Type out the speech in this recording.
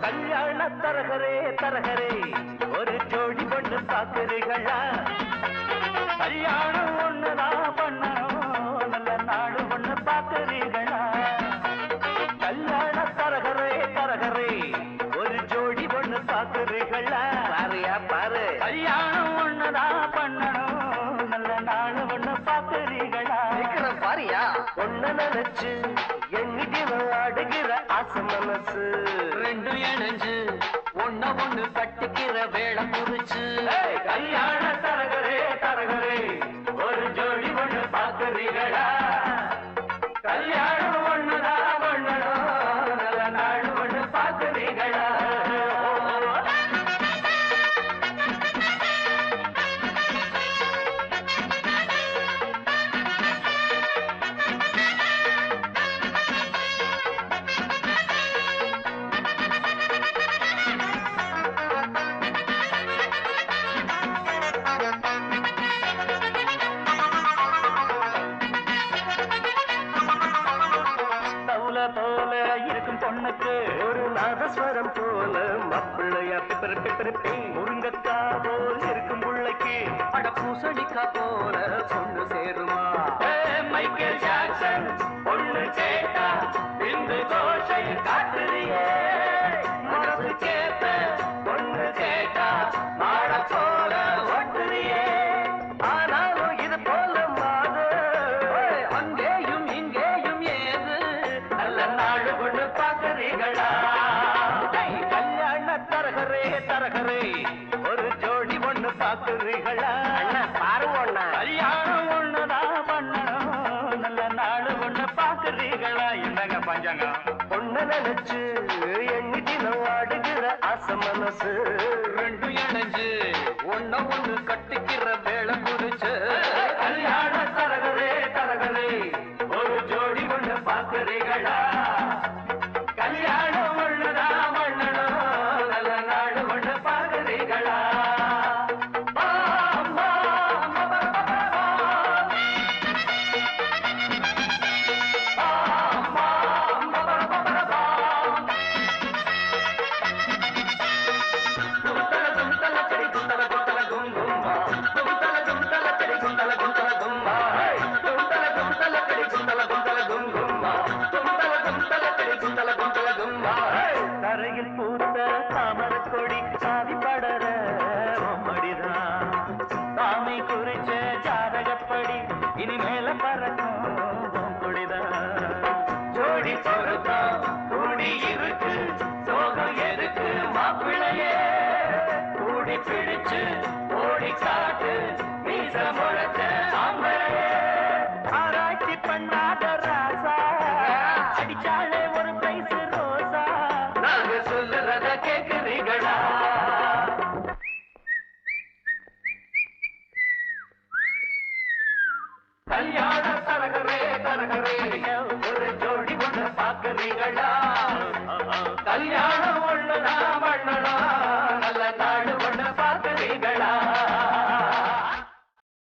கல்யாண தரகரே தரகரே ஒரு ஜோடி பொண்ணு பாக்குறீங்களா கல்யாணம் ஒண்ணுதான் பண்ணணும்? நல்ல நாடு ஒண்ணு பாக்குறீங்களா கல்யாண தரகரே தரகரே ஒரு ஜோடி பொண்ணு பாக்குறீங்களா பாருயா பாரு. கல்யாணம் ஒண்ணுதான் பண்ணணும்? நல்ல நாடு ஒண்ணு பாக்குறீங்களா பாருயா. ஒண்ணு நினைச்சு bir asmanısı போல இருக்கும் பொண்ணுக்கு. ஒரு நாதஸ்வரம் போல மப்பிள்ளையா பிப்பரு பிப்பரு முருங்கக்கா போல் இருக்கும் புள்ளைக்கு. அட பூசணிக்கா போல கொண்டு பாக்குறீங்களா கல்யாண தரகரே தரகரே ஒரு ஜோடி ஒண்ணு பாக்குறீங்களா பாருங்க ஒண்ணா. கல்யாணம் ஒண்ணுதான் பண்ணணும் நல்ல நாடு ஒண்ணு பாக்குறீங்களா என்னங்க பஞ்சங்க பொண்ணு நினைச்சு எண்ணிட்டு ஆடுகிற ஆசை மனசு. ரெண்டு இணைஞ்சு ஒண்ண ஒண்ணு கட்டிக்கிற சாமி ஜாதகப்படி இனிமேல பறக்கும் பழகுறீங்க ஒரு ஜோடி ஒன்று பார்க்குறீங்களா கல்யாணம் ஒண்ணுதான்.